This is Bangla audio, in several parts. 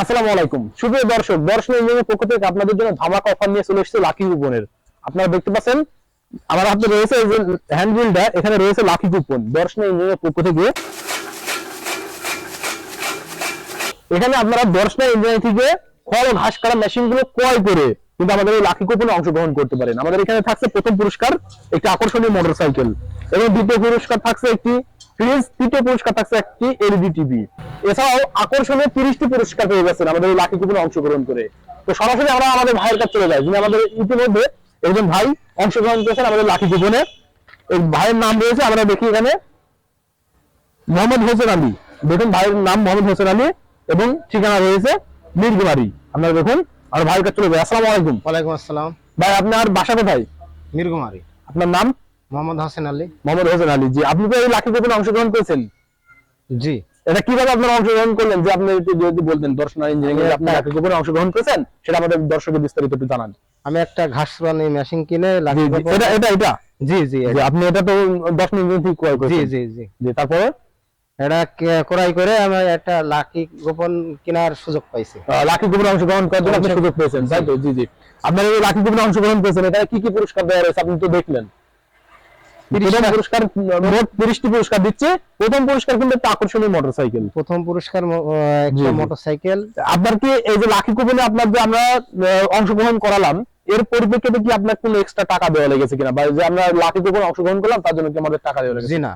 আসসালামু আলাইকুম। সুপ্রিয় দর্শক, দর্শন ইঞ্জিনের পক্ষ থেকে আপনাদের জন্য ধামাকা অফার নিয়ে চলে এসেছে লাকি কুপনের আপনারা দেখতে পাচ্ছেন, আমার হাতে রয়েছে এই যে হ্যান্ডবিলটা এখানে রয়েছে লাকি কুপন দর্শন ইঞ্জিনের পক্ষ থেকে এখানে আপনারা দর্শন ইঞ্জিনিয়ার থেকে খড় ঘাস কাটা মেশিনগুলো ক্রয় করে কিন্তু আমাদের এই লাকি কুপনে অংশগ্রহণ করতে পারেন। আমাদের এখানে থাকছে প্রথম পুরস্কার, একটি আকর্ষণীয় মোটরসাইকেল এবং দ্বিতীয় পুরস্কার থাকছে একটি ফ্রিজ তৃতীয় পুরস্কার থাকছে একটি এলইডি টিভি। এছাড়াও আকর্ষণীয় তিরিশটি পুরস্কার পেয়ে গেছেন আমাদের এই লাকি কুপনে অংশগ্রহণ করে। তো সরাসরি আমরা আমাদের ভাইয়ের কাছে চলে যাই যিনি আমাদের ইতিমধ্যে একজন ভাই অংশগ্রহণ করেছেন আমাদের লাকি কুপনে। এই ভাইয়ের নাম রয়েছে আমরা দেখি এখানে মোহাম্মদ হোসেন আলী। দেখুন ভাইয়ের নাম মোহাম্মদ হোসেন আলী এবং ঠিকানা রয়েছে মিরগুমারি আপনারা দেখুন আর ভাইয়ের কাছে চলে যাই। আসসালামু আলাইকুম। ওয়ালাইকুম আসসালাম। ভাই আপনার বাসা কোথায়? মিরকুমারী আপনার নাম? মোহাম্মদ হাসান আলী। মোহাম্মদ হোসেন আলী জি। আপনি তো এই লাকি অংশগ্রহণ করেছেন? জি। এটা কীভাবে আপনারা অংশগ্রহণ করলেন? যে আপনি একটু যদি বলতেন দর্শন ইঞ্জিনিয়ারিং আপনি লাকি অংশগ্রহণ করেছেন সেটা আমাদের দর্শকের বিস্তারিত একটু জানান। আমি একটা ঘাস মেশিন কিনে জি, এটা এটা এটা? জি জি আপনি এটা তো ইঞ্জিনিয়ারিং থেকে ক্রয় করেছেন। জি জি জি। তারপরে? এটা ক্রয় করে আমি একটা লাকি গোপন কেনার সুযোগ পাইছি। লাকি কুপনে অংশগ্রহণ করার জন্য আপনি সুযোগ পেয়েছেন তাই তো? জি জি। আপনার এই লাকি কুপনে অংশগ্রহণ করেছেন এখানে কি কি পুরস্কার দেওয়া রয়েছে আপনি তো দেখলেন। পুরস্কার মোট তিরিশটি পুরস্কার দিচ্ছে। প্রথম পুরস্কার কিন্তু একটা আকর্ষণীয় মোটরসাইকেল প্রথম পুরস্কার ম- আহ, জি, একটা মোটরসাইকেল আপনার কি এই যে লাকি কুপনে আপনার যে আমরা অংশগ্রহণ করালাম এর পরিপ্রেক্ষিতে কি আপনার কোনো এক্সট্রা টাকা দেওয়া লেগেছে কিনা? বা যে আমরা লাকি কুপনে অংশগ্রহণ করলাম তার জন্য কি আমাদের টাকা দেওয়া লেগেছে? জি না।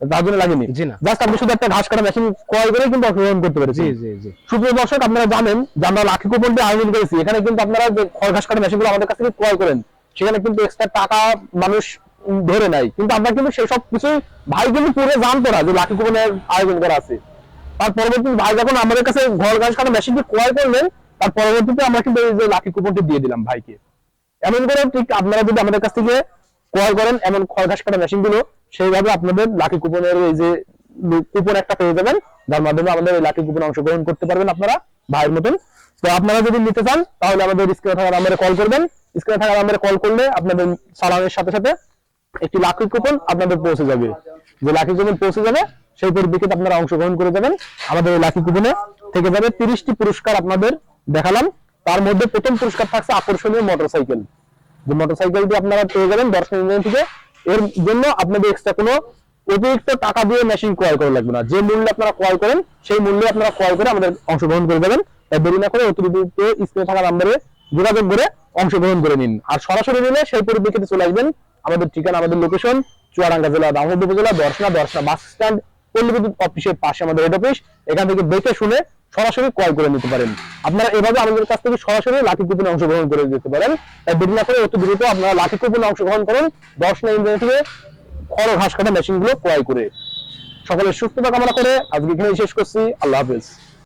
তার জন্য লাগেনি? জি না। জাস্ট আপনি শুধু একটা ঘাস কাটা মেশিন ক্রয় করে কিন্তু অংশগ্রহণ করতে পেরেছি জি জি জি। সুপ্রিয় দর্শক আপনারা জানেন যে আমরা লাকি কুপন দিয়ে আয়োজন করেছি। এখানে কিন্তু আপনারা যে খড় ঘাস কাটা মেশিনগুলো আমাদের কাছ থেকে ক্রয় করেন সেখানে কিন্তু এক্সট্রা টাকা মানুষ ধরে নেয় কিন্তু আমরা কিন্তু সেই সব কিছুই ভাই কিন্তু পুরো জানতো না যে লাকি কুপনের আয়োজন করা আছে। তার পরবর্তী ভাই যখন আমাদের কাছে ঘর ঘাস কাটা মেশিনটি ক্রয় করলেন, তার পরবর্তীতে আমরা কিন্তু এই যে লাকি কুপনটি দিয়ে দিলাম ভাইকে। এমন করে ঠিক আপনারা যদি আমাদের কাছ থেকে ক্রয় করেন এমন খড় ঘাস কাটা মেশিনগুলো, সেইভাবে আপনাদের লাকি কুপনের এই যে কুপন একটা পেয়ে যাবেন, যার মাধ্যমে আমাদের এই লাকি কুপনে অংশগ্রহণ করতে পারবেন আপনারা ভাইয়ের মতন। তো আপনারা যদি নিতে চান, তাহলে আমাদের স্ক্রিনে থাকা নাম্বারে কল করবেন। স্ক্রিনে থাকা নাম্বারে কল করলে আপনাদের সালামের সাথে সাথে একটি লাকি কুপন আপনাদের পৌঁছে যাবে। যে লাকি কুপন পৌঁছে যাবে, সেই পরিপ্রেক্ষিতে আপনারা অংশগ্রহণ করে যাবেন। আমাদের এই লাকি কুপনে থেকে যাবে তিরিশটি পুরস্কার আপনাদের দেখালাম। তার মধ্যে প্রথম পুরস্কার থাকছে আকর্ষণীয় মোটরসাইকেল। যে মোটরসাইকেলটি আপনারা পেয়ে যাবেন দর্শন থেকে এর জন্য আপনাদের এক্সট্রা কোনো অতিরিক্ত টাকা দিয়ে মেশিন ক্রয় করা লাগবে না। যে মূল্যে আপনারা ক্রয় করেন, সেই মূল্যে আপনারা ক্রয় করে আমাদের অংশগ্রহণ করে যাবেন। তাই দেরি না করে অতিরিক্ত স্ক্রিনে থাকা নাম্বারে যোগাযোগ করে অংশগ্রহণ করে নিন। আর সরাসরি নিলে সেই পরিপ্রেক্ষিতে চলে আসবেন আমাদের ঠিকানা, আমাদের লোকেশন চুয়াডাঙ্গা জেলা দামোদ উপজেলা, দর্শনা দর্শনা বাস স্ট্যান্ড পল্লী বিদ্যুৎ অফিসের পাশে আমাদের হেড অফিস এখান থেকে দেখে শুনে সরাসরি ক্রয় করে নিতে পারেন। আপনারা এভাবে আমাদের কাছ থেকে সরাসরি লাকি কুপনে অংশগ্রহণ করে যেতে পারেন। তাই দেরি না করে অতি দ্রুত আপনারা লাকি কুপনে অংশগ্রহণ করেন। দর্শনা ইন্ডিয়া থেকে খড় ঘাস কাটা মেশিনগুলো ক্রয় করে। সকলের সুস্থতা কামনা করে আজকে এখানে শেষ করছি। আল্লাহ হাফেজ।